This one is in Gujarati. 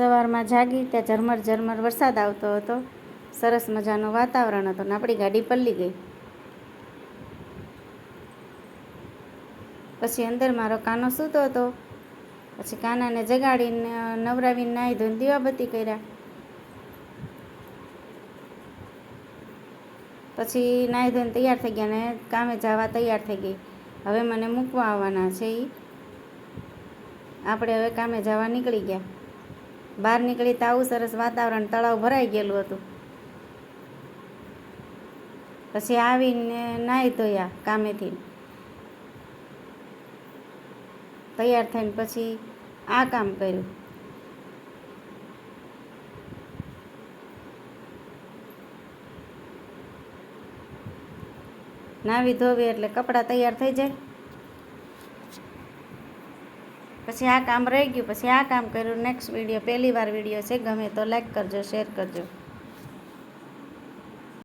સવારમાં જાગી ત્યાં ઝરમર ઝરમર વરસાદ આવતો હતો. સરસ મજાનું વાતાવરણ હતું ને આપણી ગાડી પલ્લી ગઈ. પછી અંદર મારો કાનો સૂતો હતો. પછી કાનાને જગાડીને નવરાવીને નાહી ધોઈને દીવાબત્તી કર્યા. પછી નાહી ધોઈને તૈયાર થઈ ગયા ને કામે જવા તૈયાર થઈ ગઈ. હવે મને મૂકવા આવવાના છે એ આપણે હવે કામે જવા નીકળી ગયા. બહાર નીકળી તો આવું સરસ વાતાવરણ, તળાવ ભરાઈ ગયેલું હતું. પછી આવીને નાહી ધોયા કામેથી. તૈયાર થઈને પછી આ કામ કર્યું. નાવી ધોવી એટલે કપડાં તૈયાર થઈ જાય. પછી આ કામ રહી ગયું, પછી આ કામ કર્યું નેક્સ્ટ વીડિયો પહેલી વાર વીડિયો છે, ગમે તો લાઈક કરજો શેર કરજો.